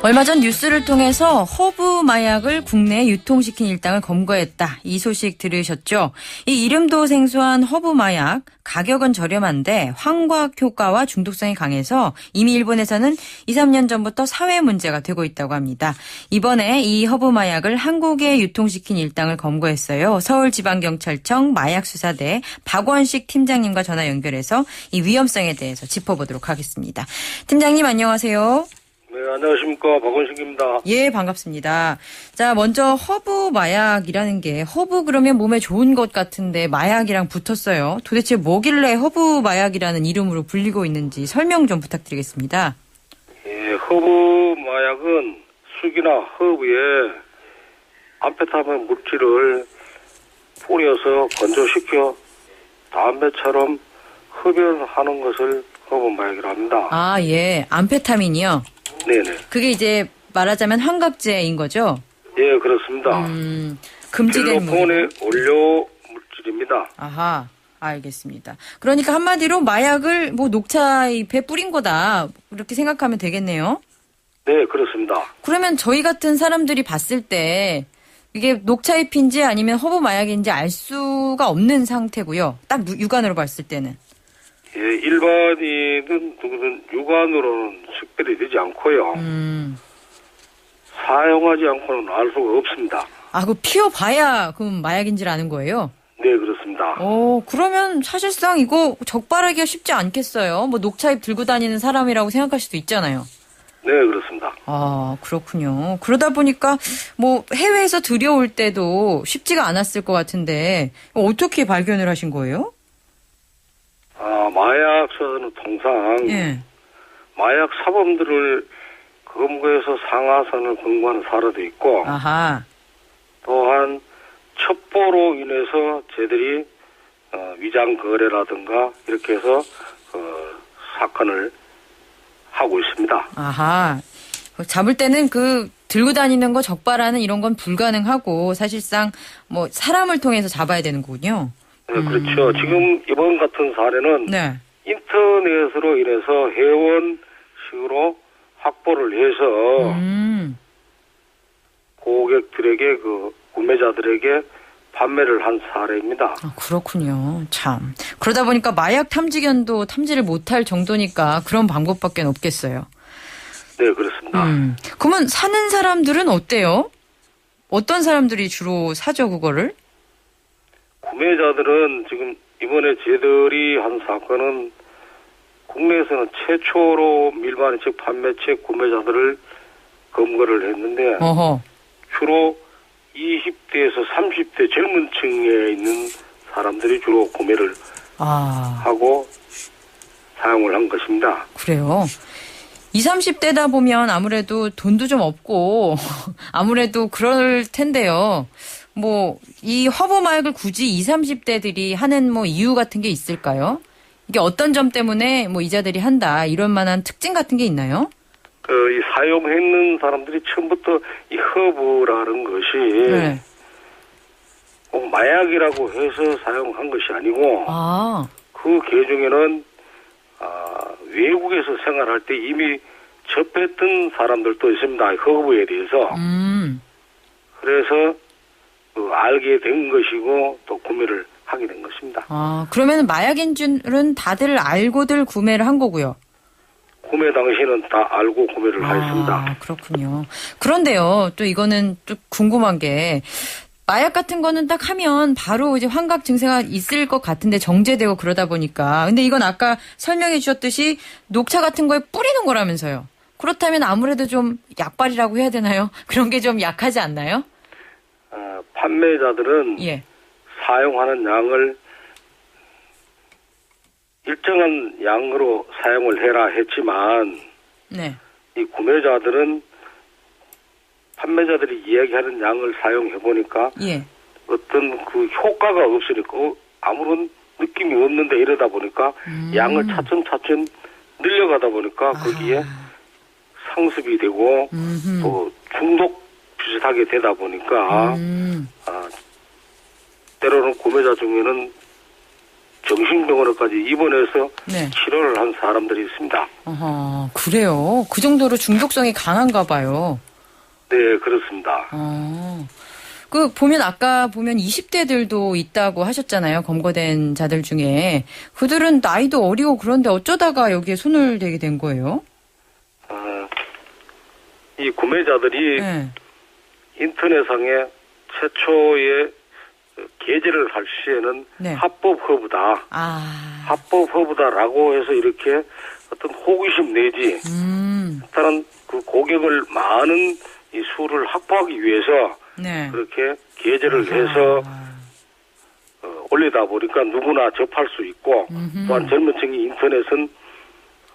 얼마 전 뉴스를 통해서 허브 마약을 국내에 유통시킨 일당을 검거했다. 이 소식 들으셨죠? 이 이름도 생소한 허브 마약 가격은 저렴한데 환각 효과와 중독성이 강해서 이미 일본에서는 2, 3년 전부터 사회 문제가 되고 있다고 합니다. 이번에 이 허브 마약을 한국에 유통시킨 일당을 검거했어요. 서울지방경찰청 마약수사대 박원식 팀장님과 전화 연결해서 이 위험성에 대해서 짚어보도록 하겠습니다. 팀장님 안녕하세요. 네, 안녕하십니까. 박원식입니다. 예, 반갑습니다. 자, 먼저 허브 마약이라는 게 허브 그러면 몸에 좋은 것 같은데 마약이랑 붙었어요. 도대체 뭐길래 허브 마약이라는 이름으로 불리고 있는지 설명 좀 부탁드리겠습니다. 예, 허브 마약은 쑥이나 허브에 암페타민 물질을 뿌려서 건조시켜 담배처럼 흡연하는 것을 허브 마약이라 합니다. 아, 예. 암페타민이요. 네네. 그게 이제 말하자면 환각제인 거죠? 예, 그렇습니다. 음, 금지된 물. 필로폰의 원료 물질입니다. 아하. 알겠습니다. 그러니까 한마디로 마약을 뭐 녹차잎에 뿌린 거다. 이렇게 생각하면 되겠네요. 네, 그렇습니다. 그러면 저희 같은 사람들이 봤을 때 이게 녹차잎인지 아니면 허브 마약인지 알 수가 없는 상태고요. 딱 무- 육안으로 봤을 때는. 예, 일반인은 누구든 육안으로는 식별이 되지 않고요. 음. 사용하지 않고는 알 수가 없습니다. 아, 그 피워봐야 그럼 마약인지 아는 거예요? 네, 그렇습니다. 어, 그러면 사실상 이거 적발하기가 쉽지 않겠어요. 뭐 녹차잎 들고 다니는 사람이라고 생각할 수도 있잖아요. 네, 그렇습니다. 아, 그렇군요. 그러다 보니까 뭐 해외에서 들여올 때도 쉽지가 않았을 것 같은데 어떻게 발견을 하신 거예요? 아, 마약 수사는 통상 예. 마약 사범들을 검거해서 상하선을 근거하는 사례도 있고 아하. 또한 첩보로 인해서 저희들이 어, 위장 거래라든가 이렇게 해서 어, 사건을 하고 있습니다. 아하. 잡을 때는 그 들고 다니는 거 적발하는 이런 건 불가능하고 사실상 뭐 사람을 통해서 잡아야 되는 거군요. 네, 그렇죠. 지금 이번 같은 사례는 네. 인터넷으로 인해서 회원식으로 확보를 해서 음. 고객들에게 그 구매자들에게 판매를 한 사례입니다. 아, 그렇군요. 참. 그러다 보니까 마약 탐지견도 탐지를 못할 정도니까 그런 방법밖에 없겠어요. 네, 그렇습니다. 음. 그러면 사는 사람들은 어때요? 어떤 사람들이 주로 사죠, 그거를? 구매자들은 지금 이번에 저희들이 한 사건은 국내에서는 최초로 밀반의 즉 판매체 구매자들을 검거를 했는데 어허. 주로 20대에서 30대 젊은 층에 있는 사람들이 주로 구매를 아, 하고 사용을 한 것입니다. 그래요. 20, 30대다 보면 아무래도 돈도 좀 없고 아무래도 그럴 텐데요. 뭐, 이 허브 마약을 굳이 20, 30대들이 하는 뭐 이유 같은 게 있을까요? 이게 어떤 점 때문에 뭐 이자들이 한다, 이런 만한 특징 같은 게 있나요? 그, 이 사용했는 사람들이 처음부터 이 허브라는 것이 네. 꼭 마약이라고 해서 사용한 것이 아니고 아, 그 계중에는 아, 외국에서 생활할 때 이미 접했던 사람들도 있습니다. 허브에 대해서. 음. 그래서 그 알게 된 것이고 또 구매를 하게 된 것입니다. 아, 그러면 마약인 줄은 다들 알고들 구매를 한 거고요. 구매 당시는 다 알고 구매를 하였습니다. 아, 그렇군요. 그런데요, 또 이거는 또 궁금한 게, 마약 같은 거는 딱 하면 바로 이제 환각 증세가 있을 것 같은데 정제되고 그러다 보니까. 근데 이건 아까 설명해 주셨듯이 녹차 같은 거에 뿌리는 거라면서요. 그렇다면 아무래도 좀 약발이라고 해야 되나요? 그런 게 좀 약하지 않나요? 아, 판매자들은 예. 사용하는 양을 일정한 양으로 사용을 해라 했지만 네. 이 구매자들은 판매자들이 이야기하는 양을 사용해 보니까 예. 어떤 그 효과가 없으니까 어, 아무런 느낌이 없는데 이러다 보니까 음. 양을 차츰차츰 늘려가다 보니까 거기에 상습이 되고 음흠. 또 중독 비슷하게 되다 보니까 음. 아, 때로는 구매자 중에는 정신병원까지 입원해서 네. 치료를 한 사람들이 있습니다. 어허, 그래요. 그 정도로 중독성이 강한가 봐요. 네, 그렇습니다. 어. 그 보면 아까 보면 20대들도 있다고 하셨잖아요. 검거된 자들 중에 그들은 나이도 어리고 그런데 어쩌다가 여기에 손을 대게 된 거예요? 어, 이 구매자들이 네. 인터넷상에 최초의 게재를 할 시에는 네. 합법 허브다, 아, 합법 허브다라고 해서 이렇게 어떤 호기심 내지 음, 일단은 그 고객을 많은 이 수를 확보하기 위해서 네. 그렇게 게재를 해서 어, 올리다 보니까 누구나 접할 수 있고 음흠. 또한 젊은 층이 인터넷은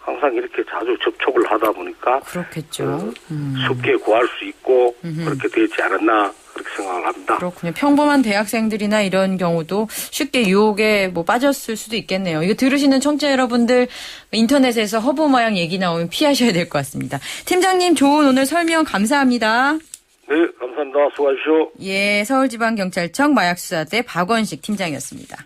항상 이렇게 자주 접촉을 하다 보니까 그렇겠죠. 음. 쉽게 구할 수 있고 음흠. 그렇게 되지 않았나 생각을 합니다. 그렇군요. 평범한 대학생들이나 이런 경우도 쉽게 유혹에 뭐 빠졌을 수도 있겠네요. 이거 들으시는 청취자 여러분들 인터넷에서 허브 마약 얘기 나오면 피하셔야 될 것 같습니다. 팀장님 좋은 오늘 설명 감사합니다. 네, 감사합니다. 수고하십시오. 예, 서울지방경찰청 마약수사대 박원식 팀장이었습니다.